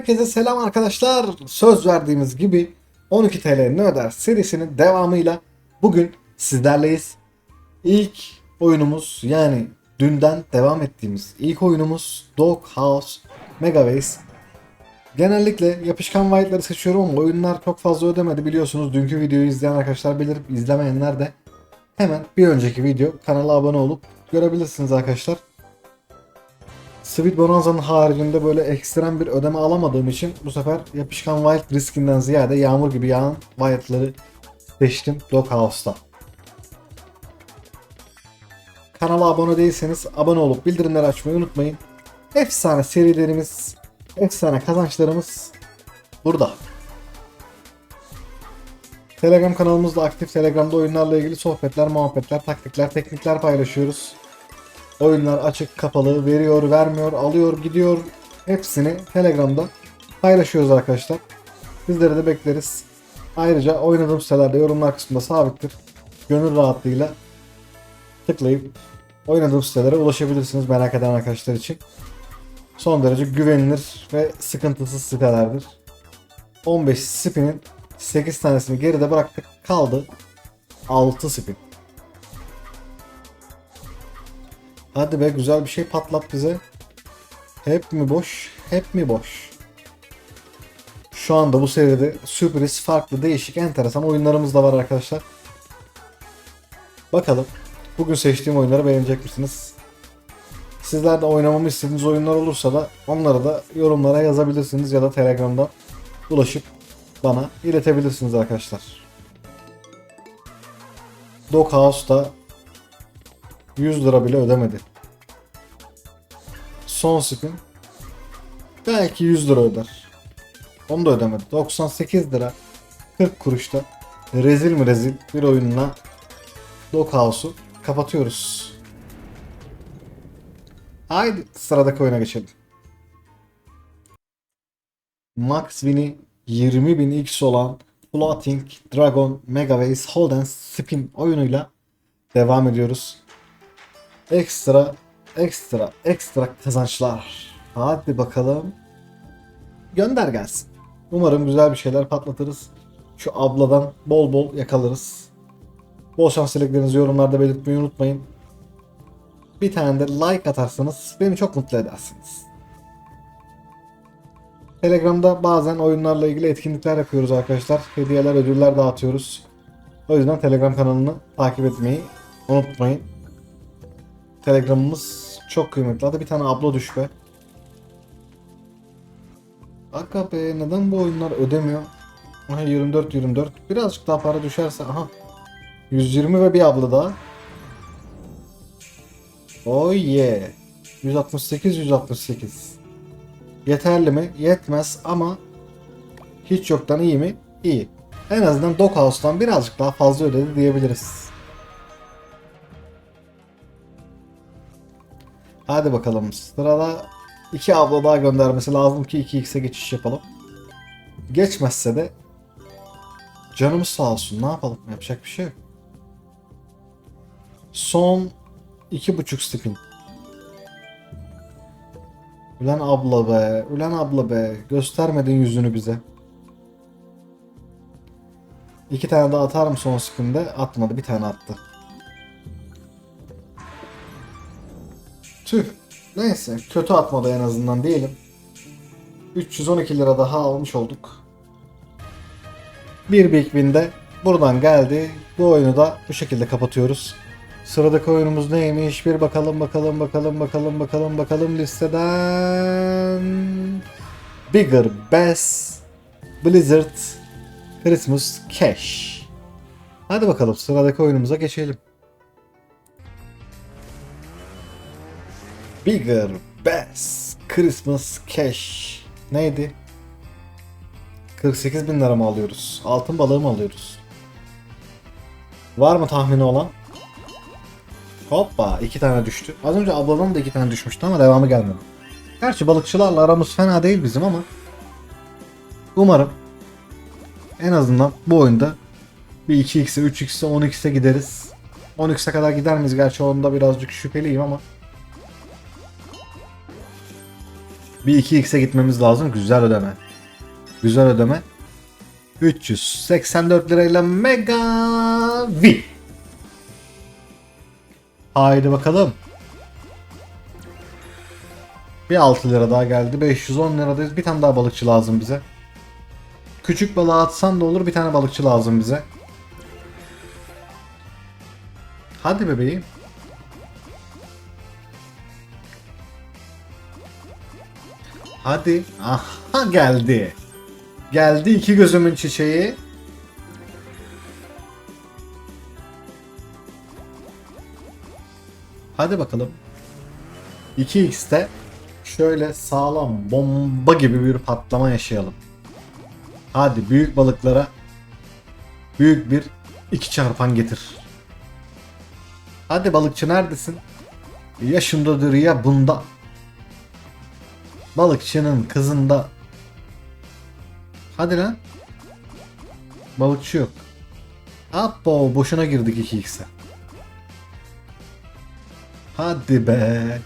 Herkese selam arkadaşlar. Söz verdiğimiz gibi 12 TL ne öder serisinin devamıyla bugün sizlerleyiz. İlk oyunumuz yani dünden devam ettiğimiz ilk oyunumuz Dog House Megaways. Genellikle yapışkan white'ları seçiyorum ama oyunlar çok fazla ödemedi biliyorsunuz. Dünkü videoyu izleyen arkadaşlar bilir, izlemeyenler de hemen bir önceki video kanala abone olup görebilirsiniz arkadaşlar. Sweet Bonanza'nın haricinde böyle ekstrem bir ödeme alamadığım için bu sefer yapışkan Wild riskinden ziyade yağmur gibi yağan Wild'ları seçtim Doghouse'da. Kanala abone değilseniz abone olup bildirimleri açmayı unutmayın. Efsane serilerimiz, efsane kazançlarımız burada. Telegram kanalımızda aktif. Telegram'da oyunlarla ilgili sohbetler, muhabbetler, taktikler, teknikler paylaşıyoruz. Oyunlar açık, kapalı, veriyor, vermiyor, alıyor, gidiyor. Hepsini Telegram'da paylaşıyoruz arkadaşlar. Sizleri de bekleriz. Ayrıca oynadığım sitelerde yorumlar kısmında sabittir. Gönül rahatlığıyla tıklayıp oynadığım sitelere ulaşabilirsiniz merak eden arkadaşlar için. Son derece güvenilir ve sıkıntısız sitelerdir. 15 spinin 8 tanesini geride bıraktık. Kaldı 6 spin. Hadi be güzel bir şey patlat bize. Hep mi boş? Hep mi boş? Şu anda bu seride sürpriz, farklı, değişik, enteresan oyunlarımız da var arkadaşlar. Bakalım. Bugün seçtiğim oyunları beğenecek misiniz? Sizler de oynamamı istediğiniz oyunlar olursa da onları da yorumlara yazabilirsiniz ya da Telegram'dan ulaşıp bana iletebilirsiniz arkadaşlar. Doghouse'da 100 lira bile ödemedi. Son spin belki 100 lira öder. Onu da ödemedi. 98 lira 40 kuruşta rezil mi rezil bir oyunla Doghouse'u kapatıyoruz. Haydi sıradaki oyuna geçelim. Max Win'i 20.000 X olan Floating Dragon Megaways Hold and Spin oyunuyla devam ediyoruz. Ekstra, ekstra, ekstra kazançlar. Hadi bakalım. Gönder gelsin. Umarım güzel bir şeyler patlatırız. Şu abladan bol bol yakalarız. Bol şans dileklerinizi yorumlarda belirtmeyi unutmayın. Bir tane de like atarsanız beni çok mutlu edersiniz. Telegram'da bazen oyunlarla ilgili etkinlikler yapıyoruz arkadaşlar. Hediyeler, ödüller dağıtıyoruz. O yüzden Telegram kanalını takip etmeyi unutmayın. Telegramımız çok kıymetli. Hadi bir tane abla düş be. Aga neden bu oyunlar ödemiyor? Aha 24 24. Birazcık daha para düşerse aha. 120 ve bir abla daha. Oh yeah. 168 168. Yeterli mi? Yetmez ama hiç yoktan iyi mi? İyi. En azından Doghouse'dan birazcık daha fazla ödedi diyebiliriz. Hadi bakalım. Sırada iki abla daha göndermesi lazım ki 2x'e geçiş yapalım. Geçmezse de canımız sağ olsun. Ne yapalım? Yapacak bir şey yok. Son iki buçuk spin. Ulan abla be. Ulan abla be. Göstermedin yüzünü bize. İki tane daha atar mı son spinde? Atmadı. Bir tane attı. Tüh. Neyse. Kötü atmadı en azından diyelim. 312 lira daha almış olduk. Bir Big Win de buradan geldi. Bu oyunu da bu şekilde kapatıyoruz. Sıradaki oyunumuz neymiş? Bir bakalım bakalım bakalım bakalım bakalım bakalım listeden. Bigger Bass Blizzard Christmas Cash. Hadi bakalım sıradaki oyunumuza geçelim. Bigger Bass Christmas Cash. Neydi? 48 bin lira mı alıyoruz? Altın balığı mı alıyoruz? Var mı tahmini olan? Hoppa iki tane düştü. Az önce abladan da iki tane düşmüştü ama devamı gelmedi. Gerçi balıkçılarla aramız fena değil bizim ama umarım en azından bu oyunda bir 2x'e 3x'e 10x'e gideriz. 10x'e kadar gider miyiz? Gerçi onda birazcık şüpheliyim ama Bir 2x'e gitmemiz lazım. Güzel ödeme. Güzel ödeme. 384 lirayla Mega V. Haydi bakalım. Bir 6 lira daha geldi. 510 liradayız. Bir tane daha balıkçı lazım bize. Küçük balığı atsan da olur. Bir tane balıkçı lazım bize. Hadi bebeğim. Hadi. Aha geldi. Geldi iki gözümün çiçeği. Hadi bakalım. 2x'te şöyle sağlam bomba gibi bir patlama yaşayalım. Hadi büyük balıklara büyük bir iki çarpan getir. Hadi balıkçı neredesin? Yaşındadır ya bunda. Balıkçının kızında. Hadi lan. Balıkçı yok. Apo boşuna girdik 2x'e. Hadi be.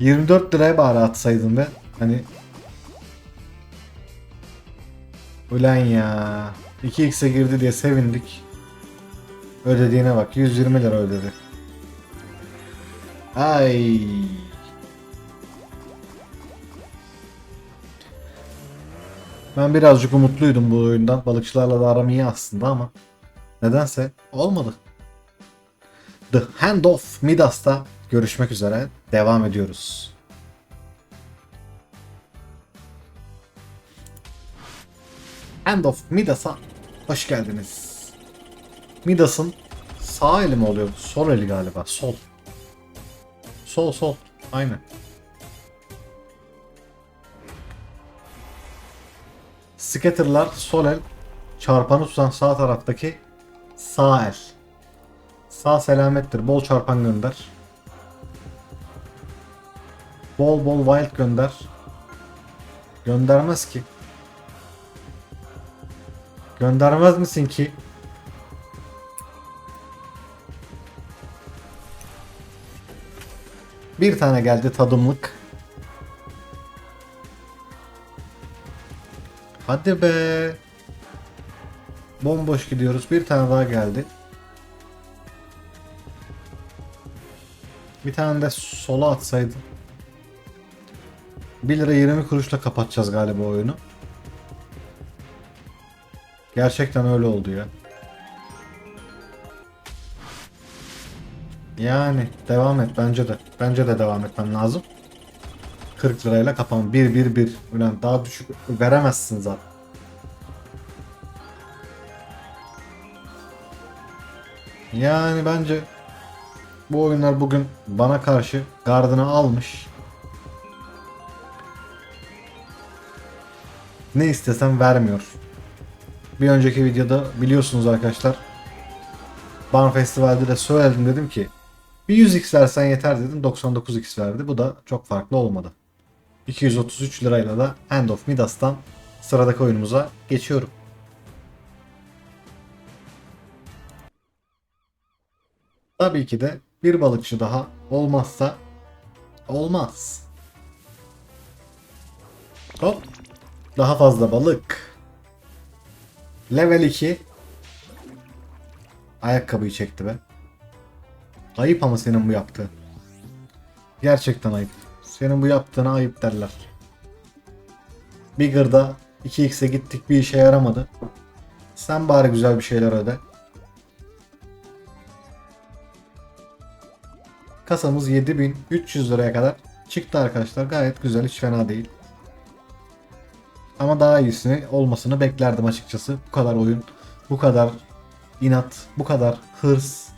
24 liraya bari atsaydın be. Hani Ulan ya. 2x'e girdi diye sevindik. Ödediğine bak. 120 lira ödedi. Ay. Ben birazcık umutluydum bu oyundan. Balıkçılarla da aram iyi aslında ama nedense olmadı. The Hand of Midas'ta görüşmek üzere. Devam ediyoruz. Hand of Midas'a hoş geldiniz. Midas'ın sağ eli mi oluyor? Sol eli galiba. Sol. Sol sol. Aynen. Scatter'lar sol el. Çarpanı tutan sağ taraftaki sağ el. Sağ selamettir. Bol çarpan gönder. Bol bol wild gönder. Göndermez ki. Göndermez misin ki? Bir tane geldi tadımlık. Hadi be. Bomboş gidiyoruz. Bir tane daha geldi. Bir tane de sola atsaydım. 1 lira 20 kuruşla kapatacağız galiba oyunu. Gerçekten öyle oldu ya. Yani devam et bence de. Bence de devam etmen lazım. 40 lirayla kapan 1 1 1. Ulan daha düşük veremezsin zaten. Yani bence bu oyunlar bugün bana karşı gardını almış. Ne istesem vermiyor. Bir önceki videoda biliyorsunuz arkadaşlar. Barn Festival'de de söyledim dedim ki bir 100x versen yeter dedim 99x verdi. Bu da çok farklı olmadı. 233 lirayla da Hand of Midas'tan sıradaki oyunumuza geçiyorum. Tabii ki de bir balıkçı daha olmazsa olmaz. Hop. Daha fazla balık. Level 2. Ayakkabıyı çekti be. Ayıp ama senin bu yaptığın. Gerçekten ayıp. Senin bu yaptığına ayıp derler. Bigger'da 2x'e gittik bir işe yaramadı. Sen bari güzel bir şeyler öde. Kasamız 7300 liraya kadar çıktı arkadaşlar. Gayet güzel hiç fena değil. Ama daha iyisini olmasını beklerdim açıkçası. Bu kadar oyun, bu kadar inat, bu kadar hırs.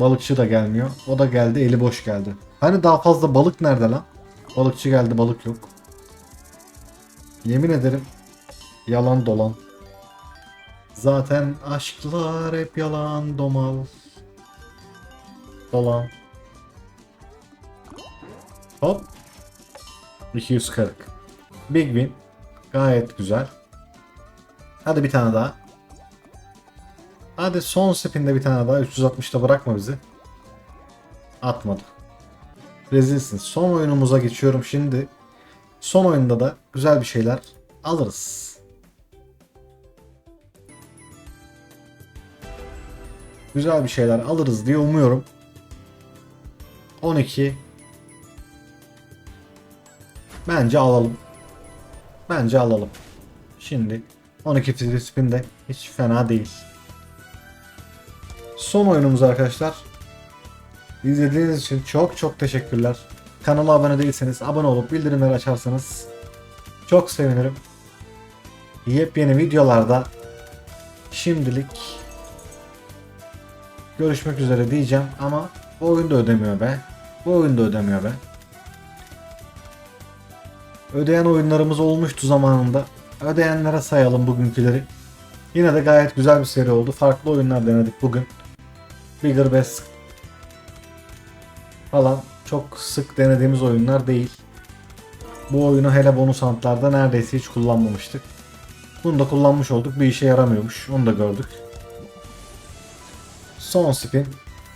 Balıkçı da gelmiyor. O da geldi eli boş geldi. Hani daha fazla balık nerede lan? Balıkçı geldi balık yok. Yemin ederim yalan dolan. Zaten aşklar hep yalan domal. Dolan. Hop. 240. Big win. Gayet güzel. Hadi bir tane daha. Hadi son spinde bir tane daha. 360'da bırakma bizi. Atmadı. Rezilsin. Son oyunumuza geçiyorum şimdi. Son oyunda da güzel bir şeyler alırız. Güzel bir şeyler alırız diye umuyorum. 12 Bence alalım. Bence alalım. Şimdi 12 free spin de hiç fena değil. Son oyunumuz arkadaşlar. İzlediğiniz için çok çok teşekkürler. Kanala abone değilseniz abone olup bildirimleri açarsanız çok sevinirim. Yepyeni videolarda şimdilik görüşmek üzere diyeceğim ama bu oyun da ödemiyor be. Bu oyun da ödemiyor be. Ödeyen oyunlarımız olmuştu zamanında. Ödeyenlere sayalım bugünküleri. Yine de gayet güzel bir seri oldu. Farklı oyunlar denedik bugün. Bigger Best falan çok sık denediğimiz oyunlar değil. Bu oyunu hele bonus antlarda neredeyse hiç kullanmamıştık. Bunu da kullanmış olduk. Bir işe yaramıyormuş. Onu da gördük. Son spin.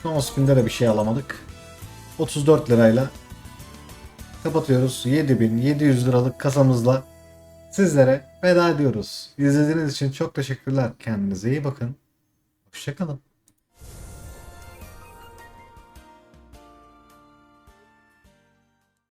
Son spinde de bir şey alamadık. 34 lirayla kapatıyoruz. 7700 liralık kasamızla sizlere veda ediyoruz. İzlediğiniz için çok teşekkürler. Kendinize iyi bakın. Hoşçakalın.